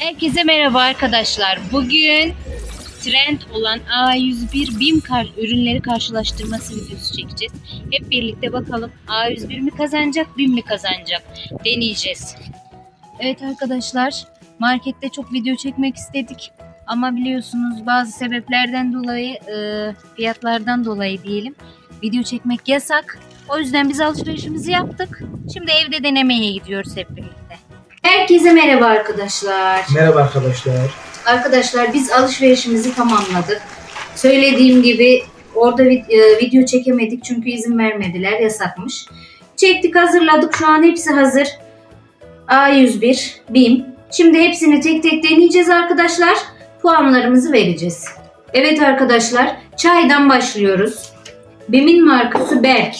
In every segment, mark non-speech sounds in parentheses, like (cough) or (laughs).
Herkese merhaba arkadaşlar. Bugün trend olan A101 BİM ürünleri karşılaştırması videosu çekeceğiz. Hep birlikte bakalım A101 mi kazanacak, BİM mi kazanacak deneyeceğiz. Evet arkadaşlar, markette çok video çekmek istedik. Ama biliyorsunuz bazı sebeplerden dolayı, e, fiyatlardan dolayı diyelim, video çekmek yasak. O yüzden biz alışverişimizi yaptık. Şimdi evde denemeye gidiyoruz hep birlikte. Herkese merhaba arkadaşlar. Merhaba arkadaşlar. Arkadaşlar biz alışverişimizi tamamladık. Söylediğim gibi orada e, video çekemedik çünkü izin vermediler yasakmış. Çektik hazırladık şu an hepsi hazır. A101, BİM. Şimdi hepsini tek tek deneyeceğiz arkadaşlar. Puanlarımızı vereceğiz. Evet arkadaşlar çaydan başlıyoruz. BİM'in markası Berk.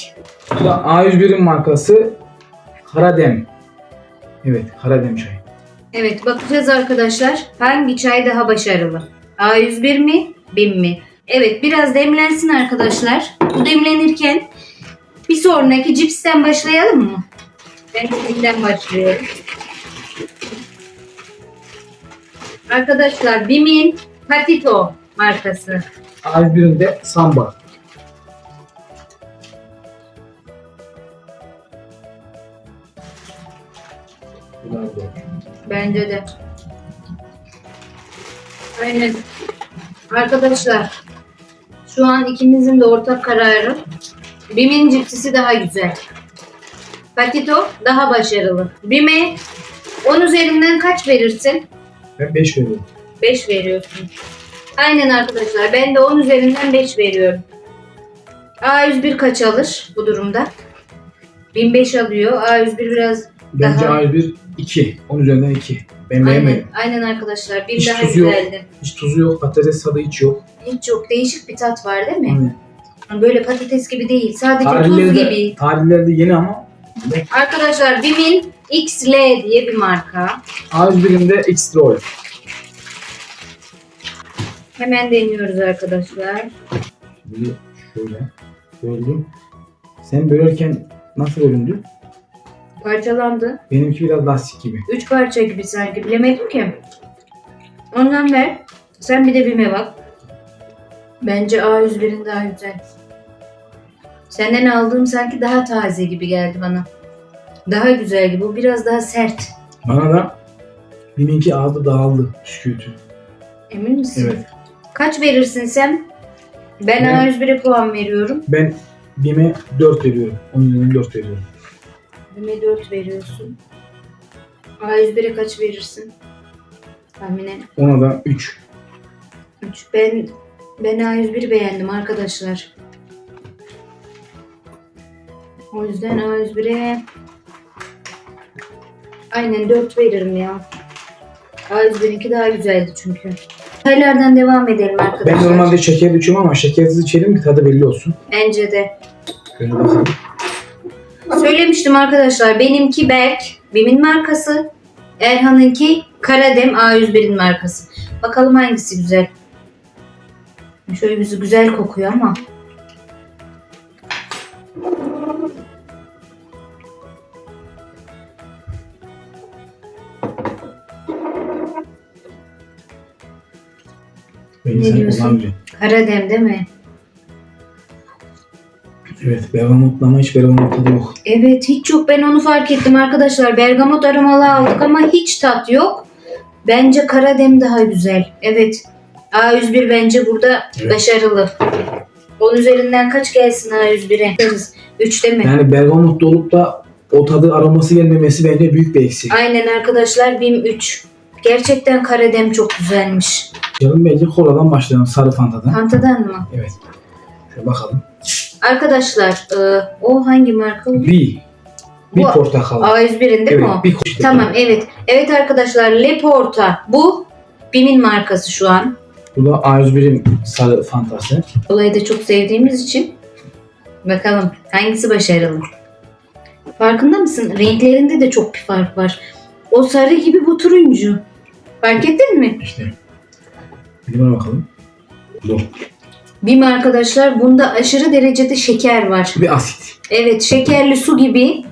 Bu da A101'in markası Karadem. Evet Karadem çay. Evet bakacağız arkadaşlar hangi çay daha başarılı? A101 mi BİM mi? Evet biraz demlensin arkadaşlar. Bu demlenirken bir sonraki cipsten başlayalım mı? Ben BİM'den başlıyorum. Arkadaşlar BİM'in Patito markası. A101'in de Samba. Bence de. Aynen. Arkadaşlar şu an ikimizin de ortak kararı BİM'in cipsisi daha güzel. Patito daha başarılı. BİM'e 10 üzerinden kaç verirsin? Ben 5 veriyorum. 5 veriyorsun. Aynen arkadaşlar ben de 10 üzerinden 5 veriyorum. A101 kaç alır bu durumda? 1005 alıyor. A101 biraz Bence Daha- A101 2. 10 üzerinden 2. Ben aynen, beğenmedim. aynen arkadaşlar. Bir Hiç daha tuzu yok. güzeldi. Hiç tuzu yok, patates tadı hiç yok. Hiç çok değişik bir tat var değil mi? Aynen. Böyle patates gibi değil. Sadece tuz Tarihleri de, gibi. tarihleri de yeni ama Arkadaşlar BİM'in XL diye bir marka. A101'in de Extra Oil. Hemen deniyoruz arkadaşlar. Şimdi şöyle böldüm. Sen bölerken nasıl bölündü? Parçalandı. Benimki biraz lastik gibi. Üç parça gibi sanki. Bilemedim ki. Ondan ver. Sen bir de BİM'e bak. Bence A101'in daha güzel. Senden aldığım sanki daha taze gibi geldi bana. Daha güzel gibi. Bu biraz daha sert. Bana da benimki ağzı dağıldı püskürtü. Emin misin? Evet. Kaç verirsin sen? Ben Ben- A101'e puan veriyorum. Ben BİM'e 4 veriyorum. Onun üzerinden 4 veriyorum. BİM'e 4 veriyorsun. A101'e kaç verirsin? Tahminen Ona da 3. 3. Ben ben A101'i beğendim arkadaşlar. O yüzden A101'e aynen 4 veririm ya. A101'inki daha güzeldi çünkü. Çaylardan devam edelim arkadaşlar. Ben normalde şekerli içiyorum ama şekersiz içelim ki tadı belli olsun. Bence de. Şöyle bakalım. Söylemiştim arkadaşlar. Benimki Berk. BİM'in markası. Erhan'ınki Karadem A101'in markası. Bakalım hangisi güzel. Şöyle bir güzel kokuyor ama. Ne diyorsun? Karadem değil mi? Evet bergamotlu ama hiç bergamot tadı yok. Evet hiç yok. Ben onu fark ettim arkadaşlar. Bergamot aromalı aldık ama hiç tat yok. Bence Karadem daha güzel. Evet. A101 bence burada Evet. başarılı. 10 üzerinden kaç gelsin A101'e? 3 değil mi? Yani bergamotlu olup da o tadı aroması gelmemesi bence büyük bir eksik. Aynen arkadaşlar BİM 3. Gerçekten Karadem çok güzelmiş. Canım bence koladan başlayalım sarı fantadan. Pantadan mı? Evet. Şöyle bakalım. Arkadaşlar e, o hangi marka? oluyor? Bir. Bir Bu portakal. A101'in değil mi o? bir kuş. Tamam evet. Evet arkadaşlar Leporta. Bu BİM'in markası şu an. Bu da A101'in sarı fantası. Olayı da çok sevdiğimiz için. Bakalım hangisi başarılı? Farkında mısın? Renklerinde de çok bir fark var. O sarı gibi bu turuncu. Fark ettin mi? İşte. Bir buna bakalım. Bu. BİM arkadaşlar bunda aşırı derecede şeker var. Bir asit. Evet şekerli su gibi.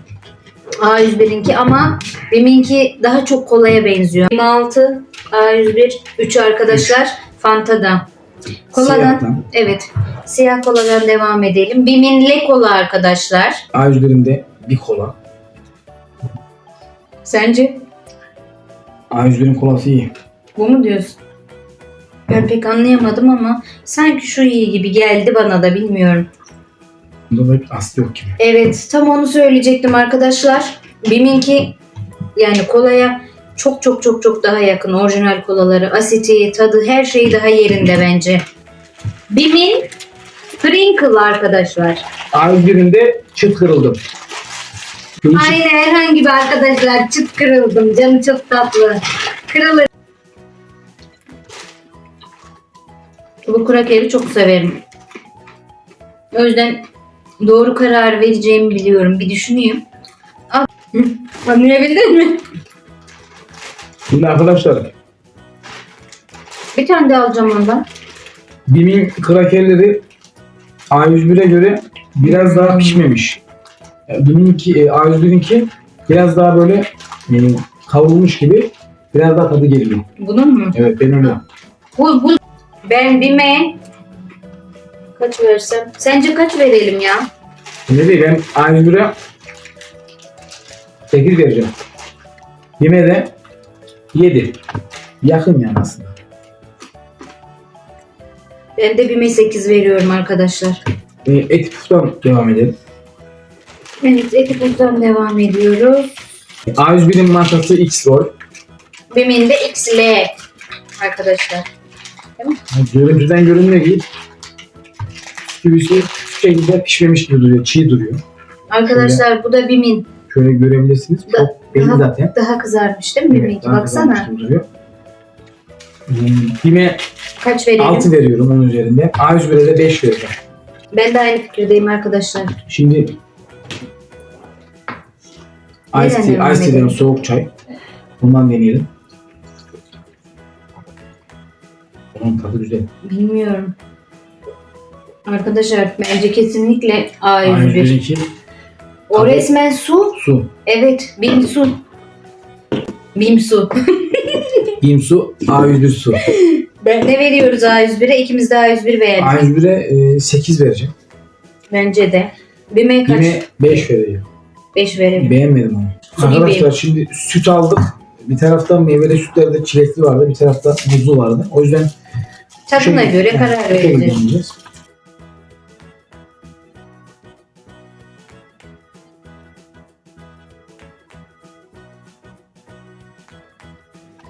A101'inki ama Bim'inki daha çok kolaya benziyor. Bim 6, A101, 3 arkadaşlar Fanta'da. Koladan, Siyahtan. evet. Siyah koladan devam edelim. Bim'in Le kola arkadaşlar. A101'inde bir kola. Sence A101'in kolası iyi. bu mu diyorsun? Ben pek anlayamadım ama sanki şu iyi gibi geldi bana da bilmiyorum. Bunda da aslı yok gibi. Evet tam onu söyleyecektim arkadaşlar. Bim'inki yani kolaya çok çok çok çok daha yakın orijinal kolaları. Asiti, tadı her şeyi daha yerinde bence. Bim'in Sprinkle arkadaşlar. A101'inde çıt kırıldım. Aynı herhangi bir arkadaşlar çıt kırıldım. Canı çok tatlı. Kırılır. Bu krakeri çok severim. O yüzden doğru karar vereceğimi biliyorum. Bir düşüneyim. Al. Anlayabildin mi? Şimdi arkadaşlar Bir tane daha alacağım ondan. Bim'in krakerleri A101'e göre biraz daha pişmemiş. Yani Bim'inki, e, A101'inki biraz daha böyle e, kavrulmuş gibi biraz daha tadı geliyor. Bunun mu? Evet ben öyle. Bu, bu. Ben Bime kaç versem? Sence kaç verelim ya? Ne diyeyim ben A101'e 8 vereceğim. Bim'e de 7. Yakın yani aslında. Ben de Bime 8 veriyorum arkadaşlar. E, Eti Puf'tan devam edelim. Evet, Etipuz'dan devam ediyoruz. A101'in markası X-Roll. Bimin de XL arkadaşlar. Görüntüden görünüyor ki bisküvisi şekilde pişmemiş gibi duruyor. Çiğ duruyor. Arkadaşlar bu da Bimin. Şöyle görebilirsiniz. Da- Çok belli daha- zaten. Daha kızarmış değil mi Evet, Biminki? Baksana. Bime Kaç verelim? 6 veriyorum onun üzerinde. A101'e de 5 vereceğim. Ben de aynı fikirdeyim arkadaşlar. Şimdi Ice tea, ice tea'den soğuk çay. Bundan deneyelim. Onun tadı güzel. Bilmiyorum. Arkadaşlar bence kesinlikle A101. A101'inki O Tabii. resmen su. su. Evet, Bim su. Bim su. (laughs) Bim su, A101 su. ne veriyoruz A101'e? İkimiz de A101 beğendik. A101'e 8 vereceğim. Bence de. Bim'e kaç? Yine 5 vereceğim. 5 verelim. Beğenmedim onu. Su Arkadaşlar şimdi süt aldık. Bir tarafta meyveli sütlerde çilekli vardı. Bir tarafta muzlu vardı. O yüzden Tadına şu- göre karar vereceğiz.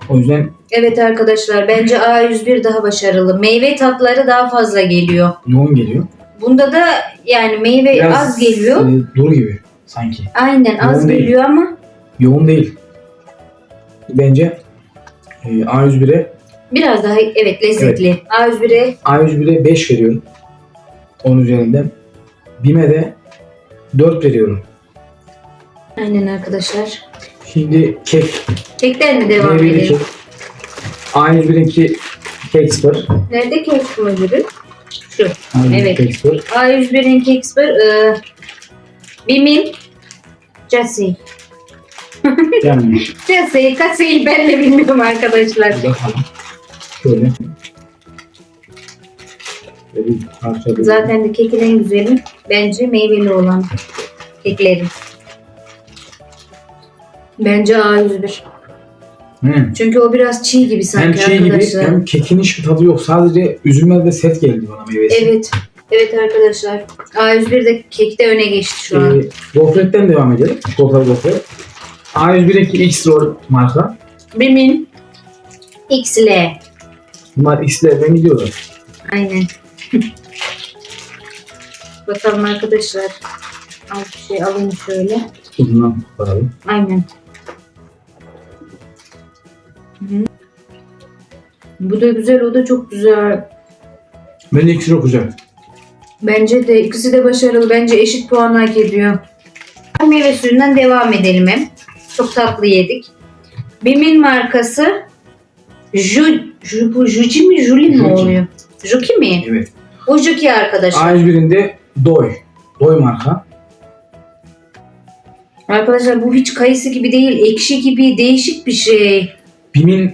O yüzden Evet arkadaşlar bence A101 daha başarılı. Meyve tatları daha fazla geliyor. yoğun geliyor. Bunda da yani meyve Biraz az geliyor. e, duru gibi sanki. Aynen az yoğun değil. geliyor ama Yoğun değil. Bence e, A101'e biraz daha evet lezzetli. A101'e A101'e 5 veriyorum. 10 üzerinden. BİM'e de 4 veriyorum. aynen arkadaşlar. Şimdi kek. Kekten mi devam Meyveli edelim? kek. A101'inki kek spor. Nerede kek müdürü? Şu. A101 Evet. Kek spor. A101'in kek spor. E, Bim'in Casey. Yanlış. Casey, Casey'i ben de bilmiyorum arkadaşlar. Şöyle. Zaten de kekin en güzeli bence meyveli olan keklerin. Bence A101. Hı. Çünkü o biraz çiğ gibi Hem sanki çiğ gibi arkadaşlar. hem kekin hiçbir tadı yok. Sadece üzümler de set geldi bana meyvesi. Evet. Evet arkadaşlar. A101 de kekte öne geçti şu an. Ee, gofretten devam edelim. Çikolatalı gofret. A101'inki X-Roll marka. Bimin XL. Bunlar X'lerden gidiyorlar. Aynen. (laughs) Bakalım arkadaşlar. Al bir şey alayım şöyle. Uzundan koparalım. Aynen. Hı. Bu da güzel, o da çok güzel. Bence X-Roll güzel. Bence de ikisi de başarılı. Bence eşit puan hak ediyor. Meyve suyundan devam edelim hem. Çok tatlı yedik. Bim'in markası Ju, Ju, bu Juji mi Juli mi Juki. oluyor? Juki mi? Evet. Bu Juki arkadaşlar. A101'inde Doy. Doy marka. Arkadaşlar bu hiç kayısı gibi değil. Ekşi gibi değişik bir şey. Bim'in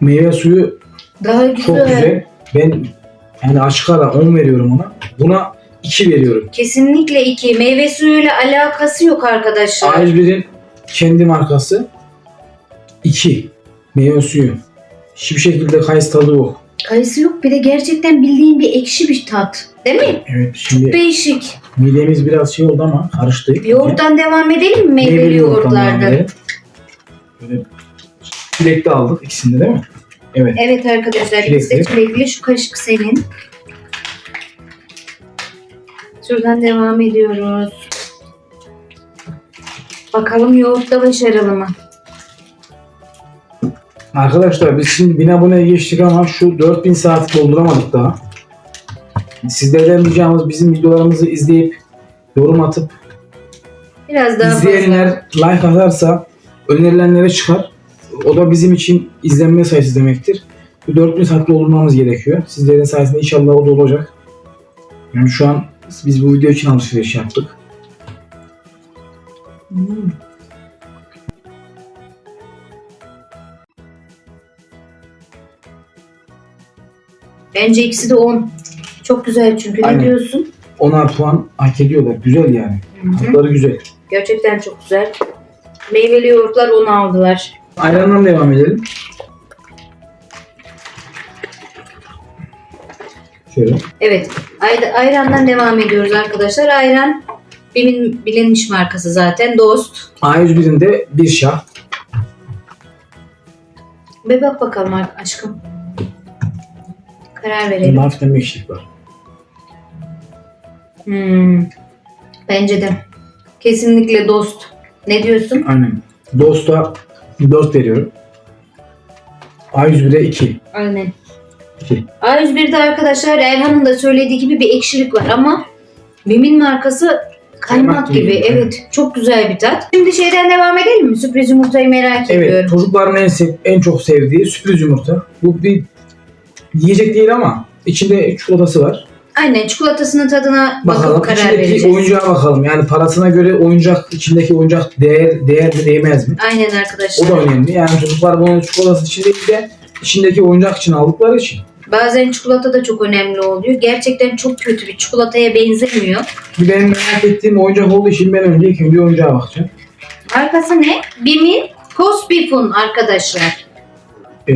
meyve suyu Daha güzel. çok güzel. Ben yani açık ara 10 veriyorum ona. Buna 2 veriyorum. Kesinlikle iki. Meyve suyuyla alakası yok arkadaşlar. A101'in kendi markası 2 meyve suyu. Hiçbir şekilde kayısı tadı yok. Kayısı yok bir de gerçekten bildiğin bir ekşi bir tat. Değil mi? Evet şimdi Değişik. midemiz biraz şey oldu ama karıştı. Yoğurttan devam edelim mi meyveli, Meyveli yoğurttan devam yoğurtlarda? edelim. Böyle çilekli aldık ikisinde değil mi? Evet. Evet arkadaşlar de Çilekli. çilekli şu kaşık senin. Şuradan devam ediyoruz. Bakalım yoğurtta başarılı mı? Arkadaşlar biz şimdi 1000 aboneye geçtik ama şu 4000 saat dolduramadık daha. Sizlerden ricamız bizim videolarımızı izleyip yorum atıp Biraz daha izleyenler like atarsa önerilenlere çıkar. O da bizim için izlenme sayısı demektir. Bu 4000 saat doldurmamız gerekiyor. Sizlerin sayesinde inşallah o da olacak. Yani şu an biz bu video için alışveriş yaptık. Hmm. Bence ikisi de 10. Çok güzel çünkü. Aynen. Ne diyorsun? 10'ar puan hak ediyorlar. Güzel yani. Tatları güzel. Gerçekten çok güzel. Meyveli yoğurtlar 10 aldılar. Ayrandan devam edelim. Şöyle. Evet. Ay- ayrandan devam ediyoruz arkadaşlar. Ayran bilin, bilinmiş markası zaten. Dost. A101'in de bir şah. Bir bak bakalım aşkım. Karar Bunda verelim. hafiften bir ekşilik var. Hmm. Bence de. Kesinlikle dost. Ne diyorsun? Aynen. Dost'a 4 veriyorum. A101'e 2. Aynen. 2. A101'de arkadaşlar Erhan'ın da söylediği gibi bir ekşilik var ama Bim'in markası kaymak Kaymak gibi. gibi, Evet. Çok güzel bir tat. Şimdi şeyden devam edelim mi? Sürpriz yumurtayı merak Evet. ediyorum. Çocukların en, sev- en çok sevdiği sürpriz yumurta. Bu bir yiyecek değil ama içinde çikolatası var. Aynen çikolatasının tadına Bakalım bakıp karar içindeki vereceğiz. oyuncağa bakalım. Yani parasına göre oyuncak içindeki oyuncak değer değer mi değmez mi? Aynen O arkadaşlar. da önemli. Yani çocuklar bunun çikolatası için değil de içindeki oyuncak için aldıkları için. Bazen çikolata da çok önemli oluyor. Gerçekten çok kötü bir çikolataya benzemiyor. Şimdi benim merak ettiğim oyuncak olduğu için ben önce ilk önce oyuncağa bakacağım. Markası ne? Bim'in Kospifun arkadaşlar. Ee,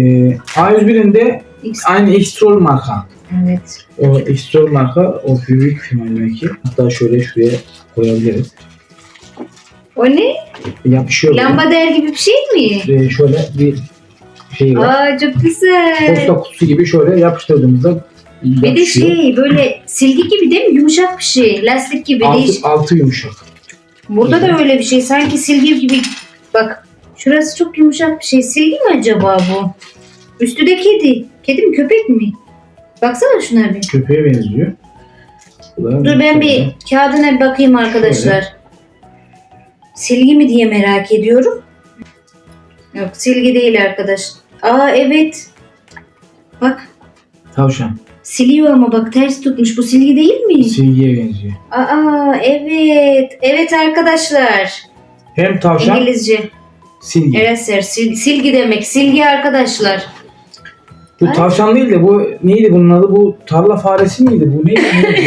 A101'in de X- aynı X-Troll marka. Evet. O X-Troll marka o büyük firma belki. Hatta şöyle şuraya koyabiliriz. O ne? Yapışıyor. böyle. Lambader gibi bir şey mi? Ee, şöyle bir şey var. Aa çok güzel. Posta kutusu gibi şöyle yapıştırdığımızda Bir de yapışıyor. şey böyle silgi gibi değil mi? Yumuşak bir şey. Lastik gibi altı, değişik. altı yumuşak. Burada da öyle bir şey. Sanki silgi gibi. Bak şurası çok yumuşak bir şey. Silgi mi acaba bu? Üstü de kedi. Kedi mi köpek mi? Baksana şuna bir. Köpeğe benziyor. Bu da Dur ben şöyle. bir kağıdına bir bakayım arkadaşlar. Silgi mi diye merak ediyorum. Yok silgi değil arkadaş. Aa evet. Bak Tavşan. siliyor ama bak ters tutmuş. Bu silgi değil mi? Silgiye benziyor. Aa evet. Evet arkadaşlar. Hem tavşan İngilizce. silgi. Evet sir. Sil- silgi demek. Silgi arkadaşlar. Bu Ay. tavşan değil de bu neydi bunun adı? Bu tarla faresi miydi? Bu neydi?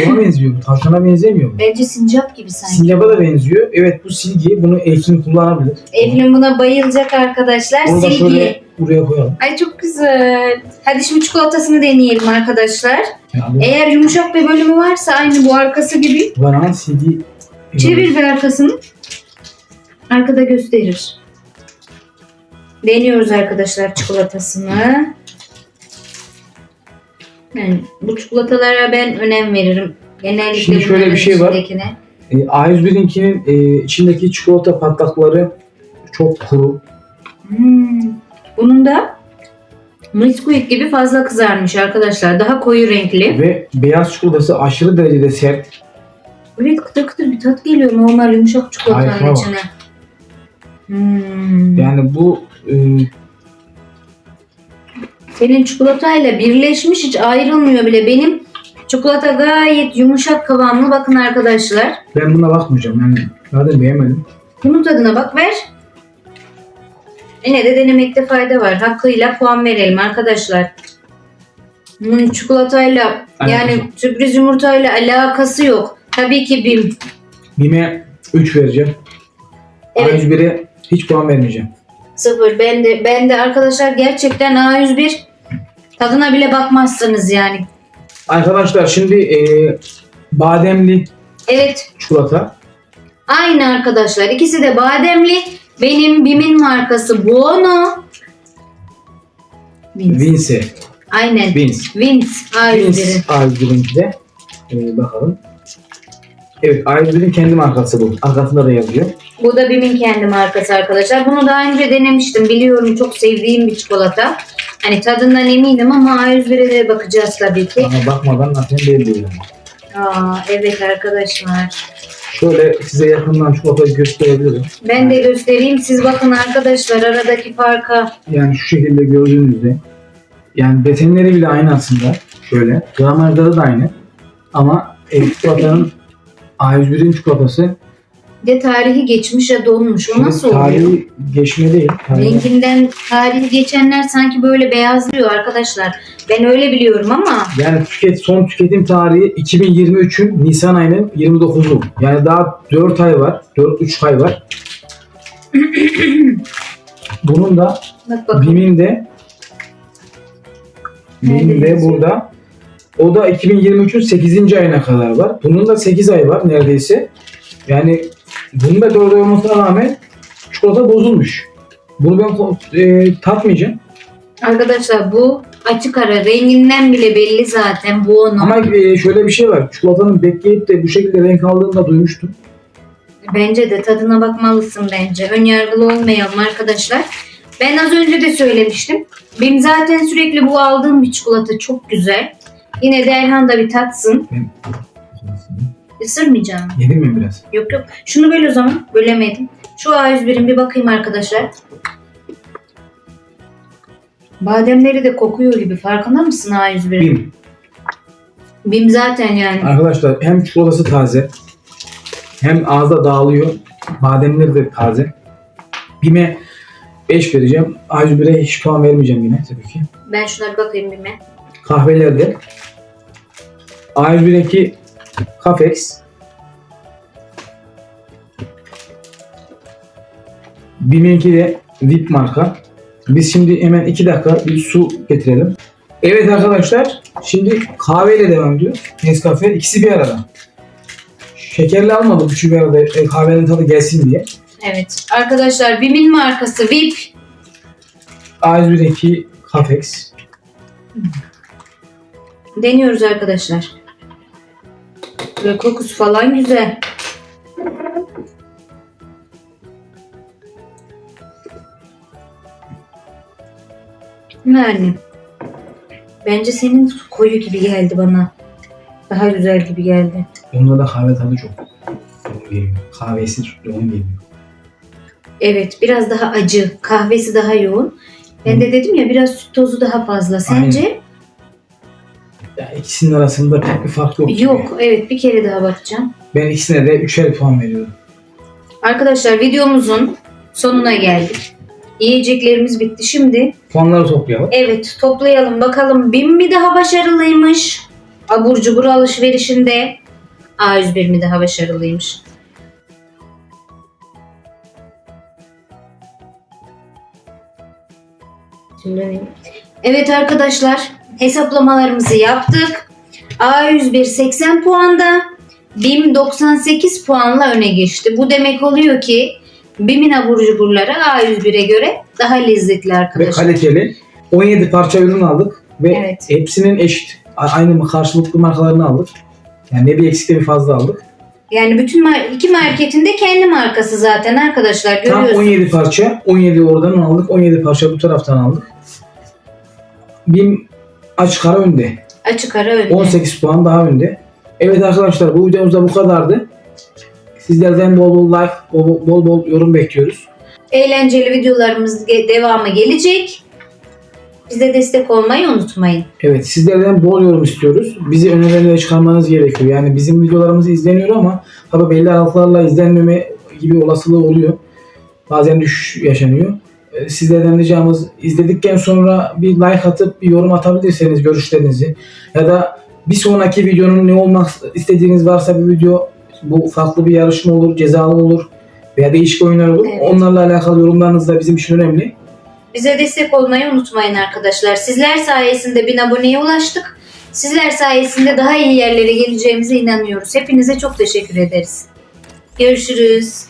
Bu Buna benziyor. Bu tavşana benzemiyor. bu. Bence sincap gibi sanki. Sincaba da benziyor. Evet bu silgi. Bunu Eflin kullanabilir. Evlin buna bayılacak arkadaşlar. Bunu da Silgi. şöyle buraya koyalım. Ay çok güzel. Hadi şimdi çikolatasını deneyelim arkadaşlar. Yani Eğer yumuşak bir bölümü varsa aynı bu arkası gibi bana silgi çevir bir arkasını. Arkada gösterir. Deniyoruz arkadaşlar çikolatasını. Yani bu çikolatalara ben önem veririm. Genellikle Şimdi şöyle bir şey var. içindekine. E, A101'inkinin e, içindeki çikolata patlakları çok kuru. Hmm. Bunun da Nesquik gibi fazla kızarmış arkadaşlar. Daha koyu renkli. Ve beyaz çikolatası aşırı derecede sert. Evet kıtır kıtır bir tat geliyor normal yumuşak çikolatanın Harika bak. içine. Hmm. Yani bu e, Senin çikolatayla birleşmiş hiç ayrılmıyor bile. Benim çikolata gayet yumuşak kıvamlı. Bakın arkadaşlar. ben buna bakmayacağım. Yani zaten beğenmedim. Bunun tadına bak ver. Yine de denemekte fayda var. Hakkıyla puan verelim arkadaşlar. Hmm, çikolatayla yani Alakası sürpriz yumurtayla alakası yok. Tabii ki bim. BİM'e 3 vereceğim. Evet. A101'e hiç puan vermeyeceğim. Sıfır. Ben de, ben de arkadaşlar gerçekten A101 tadına bile bakmazsınız yani. Arkadaşlar şimdi e, bademli Evet çikolata. aynı arkadaşlar. İkisi de bademli. Benim Bim'in markası Buono. Vince. Vince. Aynen. Vince. Vince Vince A101'in. A101'inki de. E, bakalım. Evet A101'in kendi markası bu. Arkasında da yazıyor. Bu da Bim'in kendi markası arkadaşlar. Bunu daha önce denemiştim. Biliyorum çok sevdiğim bir çikolata. Hani tadından eminim ama A101'e de bakacağız tabii ki. Ama bakmadan zaten belli oluyor. Aa, evet arkadaşlar. Şöyle size yakından çikolatayı gösterebilirim. Ben de göstereyim. Siz bakın arkadaşlar aradaki farka. Yani şu şekilde gördüğünüzde yani desenleri bile aynı aslında. Şöyle. Gramajları da aynı. Ama e, çikolatanın A101'in çikolatası Bir de tarihi geçmiş ya donmuş. O şöyle nasıl oluyor? tarihi geçme değil. Tarihi- Renginden tarihi geçenler sanki böyle beyazlıyor arkadaşlar. Ben öyle biliyorum ama Yani tüket, son tüketim tarihi 2023'ün Nisan ayının 29'u. Yani daha 4 ay var. 4-3 ay var. Bunun da bak bakalım. BİM'in de BİM'in de burada o da 2023'ün 8. ayına kadar var. Bunun da 8 ay var neredeyse. Yani bunun da 4 ay olmasına rağmen çikolata bozulmuş. Bunu ben e, tatmayacağım. Arkadaşlar bu açık ara renginden bile belli zaten bu onun. Ama e, şöyle bir şey var. Çikolatanın bekleyip de bu şekilde renk aldığını da duymuştum. Bence de tadına bakmalısın bence. Ön yargılı olmayalım arkadaşlar. Ben az önce de söylemiştim. Benim zaten sürekli bu aldığım bir çikolata çok güzel. Yine de Erhan da bir tatsın. Ben... Isırmayacağım. Yedim mi biraz? Yok yok. Şunu böl o zaman. Bölemedim. Şu A101'in bir bakayım arkadaşlar. Bademleri de kokuyor gibi. Farkında mısın A101'in? Bim. Bim zaten yani. Arkadaşlar hem çikolatası taze hem ağızda dağılıyor. Bademleri de taze. Bime 5 vereceğim. A101'e hiç puan vermeyeceğim yine tabii ki. Ben şuna bir bakayım Bim'e. Kahvelerde A101'deki Cafex Bim'inki de VIP marka. Biz şimdi hemen 2 dakika bir su getirelim. Evet arkadaşlar şimdi kahveyle devam ediyoruz. Nescafe ikisi bir arada. Şekerli almadım üçü bir arada e, kahvenin tadı gelsin diye. Evet. Arkadaşlar Bim'in markası VIP. A101'deki Cafex. Deniyoruz arkadaşlar. Böyle kokusu falan güzel. Yani bence senin koyu gibi geldi bana. Daha güzel gibi geldi. Onda da kahve tadı çok yoğun geliyor. Kahvesi yoğun geliyor. Evet biraz daha acı. Kahvesi daha yoğun. Ben de dedim ya biraz süt tozu daha fazla. Sence? Ya ikisinin arasında pek bir fark yok. gibi. Yok. Evet bir kere daha bakacağım. Ben ikisine de üçer puan veriyorum. Arkadaşlar videomuzun sonuna geldik. Yiyeceklerimiz bitti. Şimdi Puanları toplayalım. evet toplayalım bakalım BİM mi daha başarılıymış? Abur cubur alışverişinde A101 mi daha başarılıymış? Şimdi- Evet arkadaşlar hesaplamalarımızı yaptık. A101 80 puanda, BİM 98 puanla öne geçti. Bu demek oluyor ki BİM'in abur cuburları A101'e göre daha lezzetli Ve arkadaşlar. kaliteli. 17 parça ürün aldık. Ve Evet. hepsinin eşit. Aynı karşılıklı markalarını aldık. Yani ne bir eksik ne bir fazla aldık. Yani bütün iki marketin de kendi markası zaten arkadaşlar Tam görüyorsunuz. 17 parça. 17 oradan aldık. 17 parça bu taraftan aldık. BİM açık ara önde. Açık ara önde. 18 puan daha önde. Evet arkadaşlar bu videomuzda bu kadardı. Sizlerden bol bol like, bol bol, bol yorum bekliyoruz. Eğlenceli videolarımız devamı gelecek. Bize destek olmayı unutmayın. Evet sizlerden bol yorum istiyoruz. Bizi ön elemelere çıkarmanız gerekiyor. Yani bizim videolarımız izleniyor ama tabi belli aralıklarla izlenmeme gibi olasılığı oluyor. Bazen düşüş yaşanıyor. E, Sizlerden ricamız izledikten sonra bir like atıp bir yorum atabilirseniz görüşlerinizi ya da bir sonraki videonun ne olmak istediğiniz varsa bir video bu farklı bir yarışma olur, cezalı olur veya değişik oyunlar olur. Evet. Onlarla alakalı yorumlarınız da bizim için önemli. Bize destek olmayı unutmayın arkadaşlar. Sizler sayesinde bin aboneye ulaştık. Sizler sayesinde daha iyi yerlere geleceğimize inanıyoruz. Hepinize çok teşekkür ederiz. Görüşürüz.